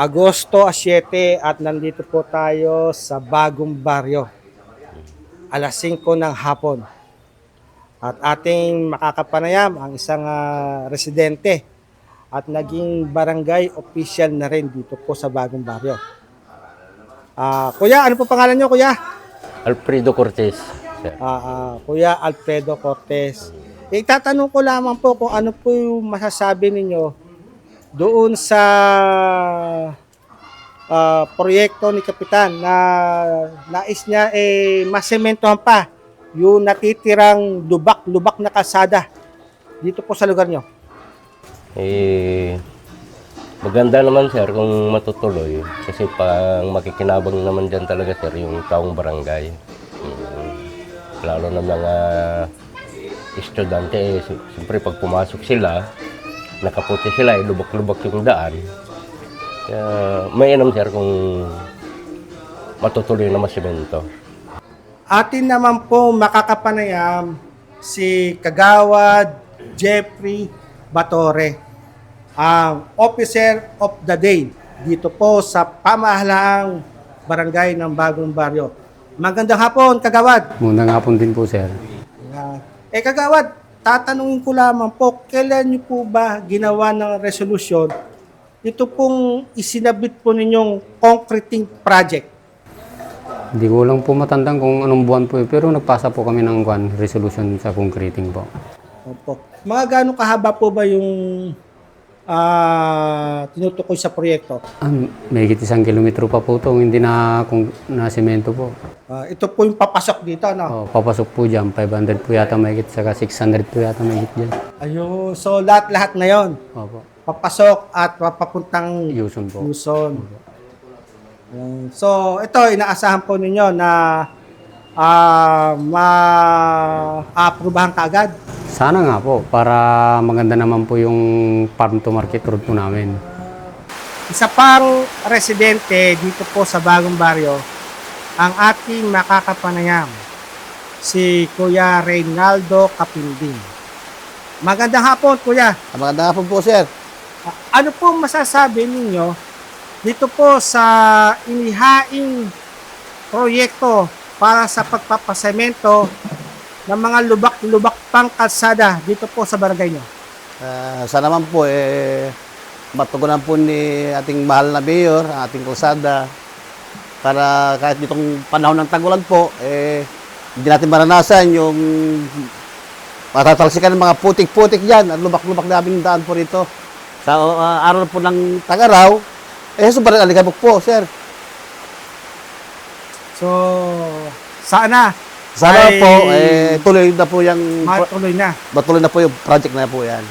Agosto 7 at nandito po tayo sa Bagong Baryo. Alas 5 ng hapon. At ating makakapanayam ang isang ah, residente at naging barangay official na rin dito po sa Bagong Baryo. Ah, kuya, ano po pangalan niyo, kuya? Alfredo Cortez, sir. Ah, ah, Kuya Alfredo Cortez. Itatanong ko lamang po kung ano po yung masasabi ninyo doon sa ah, proyekto ni Kapitan na nais niya eh masementohan pa yung natitirang lubak-lubak na kalsada dito po sa lugar nyo. Eh, maganda naman sir kung matutuloy kasi pang makikinabang naman dyan talaga sir yung taong barangay. Mm, lalo na mga estudyante, eh, si- siyempre pag pumasok sila, nakaputi sila, eh, lubak-lubak yung daan. Kaya mainam sir kung matutuloy na masimento. Atin naman po makakapanayam si Kagawad Jeffrey Batore, ang Officer of the Day dito po sa pamahalaang barangay ng Bagong Baryo. Magandang hapon, Kagawad. Muna nga po din po, sir. Yan. Eh, Kagawad, tatanungin ko lamang po, kailan niyo po ba ginawa ng resolusyon ito pong isinabit po ninyong concreting project? Hindi ko lang po matandang kung anong buwan po, eh, pero nagpasa po kami ng kwan, resolution sa concreting po. Opo. Mga gaano kahaba po ba yung ah tinutukoy sa proyekto? Ah, may higit isang kilometro pa po ito, hindi na, kung, na semento po. Ah, ito po yung papasok dito, no? Oh, papasok po dyan, 500 po yata may higit, saka 600 po yata may higit dyan. Ayun. So, lahat-lahat na yon Opo, Papasok at papapuntang Yuson po. Luzon. Ayun. So, ito, inaasahan po ninyo na ah ma-aprubahan kaagad. Sana nga po, para maganda naman po yung farm to market road po namin. Isa pang residente dito po sa Bagong Baryo, ang ating makakapanayam, si Kuya Reynaldo Kapinding. Magandang hapon, Kuya. Maganda nga po sir. Ano po masasabi ninyo dito po sa inihaing proyekto para sa pagpapasemento ng mga lubak-lubak pang kalsada dito po sa barangay nyo? Ah, sana naman po, eh, matugunan po ni ating mahal na mayor, ating kusada, para kahit ditong panahon ng tagulan po, eh, hindi natin maranasan yung matatalsikan ng mga putik-putik dyan at lubak-lubak na aming daan po rito. Sa ah, araw po ng tagaraw, eh, sobrang alikabok po, sir. So, sana Sana ay po, eh, tuloy na po yung, matuloy na. matuloy na po yung project na po yan.